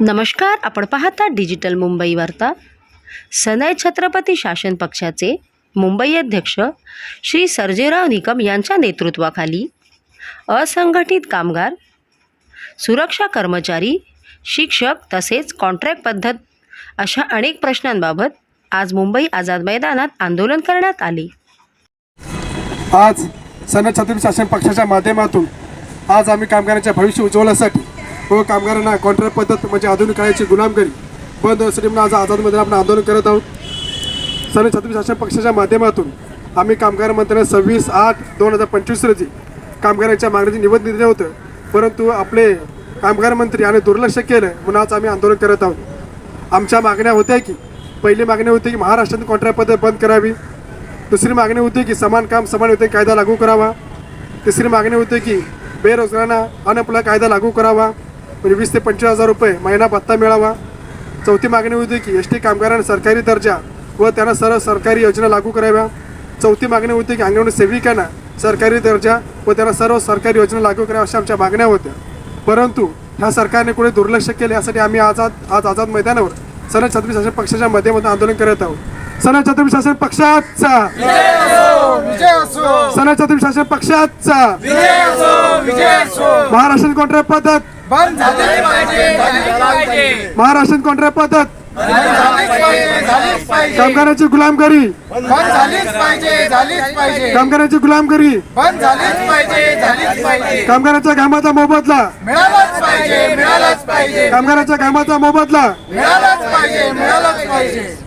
नमस्कार आपण पाहता डिजिटल मुंबई वार्ता. सनय छत्रपती शासन पक्षाचे मुंबई अध्यक्ष श्री सर्जेराव निकम यांच्या नेतृत्वाखाली असंघटित कामगार सुरक्षा कर्मचारी शिक्षक तसेच कॉन्ट्रॅक्ट पद्धत अशा अनेक प्रश्नांबाबत आज मुंबई आझाद मैदानात आंदोलन करण्यात आले. आज सनय छत्रपती शासन पक्षाच्या माध्यमातून आज आम्ही कामगारांच्या भविष्य उज्ज्वलासाठी हो, व कामगारांना कॉन्ट्रॅक्ट पद्धत म्हणजे आधुनिक काळाची गुलामगिरी. बंद होण्यासाठी म्हणून आज आझादमध्ये आपण आंदोलन करत आहोत. सन छत्रपती शासन पक्षाच्या माध्यमातून आम्ही कामगार मंत्र्यांना सव्वीस आठ दोन हजार पंचवीस रोजी कामगारांच्या मागणीचे निवेदन दिले होतं. परंतु आपले कामगार मंत्री आणि दुर्लक्ष केलं म्हणून आज आम्ही आंदोलन करत आहोत. आमच्या मागण्या होत्या की पहिली मागणी होती की महाराष्ट्रात कॉन्ट्रॅक्ट पद्धत बंद करावी. दुसरी मागणी होती की समान काम समान वेतन कायदा लागू करावा. तिसरी मागणी होती की बेरोजगारांना अनएम्प्लॉय कायदा लागू करावा. म्हणजे वीस ते पंचवीस हजार रुपये महिना भत्ता मिळावा. चौथी मागणी होती की एस टी कामगारांना सरकारी दर्जा व त्यांना सर्व सरकारी योजना लागू कराव्या. चौथी मागणी होती की अंगणवाडी सेविकांना सरकारी दर्जा व त्यांना सर्व सरकारी योजना लागू कराव्या अशा आमच्या मागण्या होत्या. परंतु ह्या सरकारने कुठे दुर्लक्ष केले यासाठी आम्ही आझाद आज आझाद मैदानावर सनद छत्रपती शासन पक्षाच्या माध्यमातून आंदोलन करत आहोत. सनद छत्रपती शासन पक्षाचा! सनद छत्रपती शासन पक्षाचा! महाराष्ट्र कॉन्ट्रॅक्ट पद्धत बंद झाली पाहिजे. झालीच पाहिजे. महाराष्ट्र कॉन्ट्रॅक्ट पद्धत? झालीच पाहिजे. झालीच पाहिजे. कामगारांची गुलामगिरी. बंद झालीच पाहिजे. झालीच पाहिजे. कामगारांची गुलामगिरी. बंद झालीच पाहिजे. झालीच पाहिजे. कामगारांच्या घामाचा मोबदला मिळालाच पाहिजे. मिळालाच पाहिजे. कामगारांच्या घामाचा मोबदला मिळालाच पाहिजे. मिळालाच पाहिजे.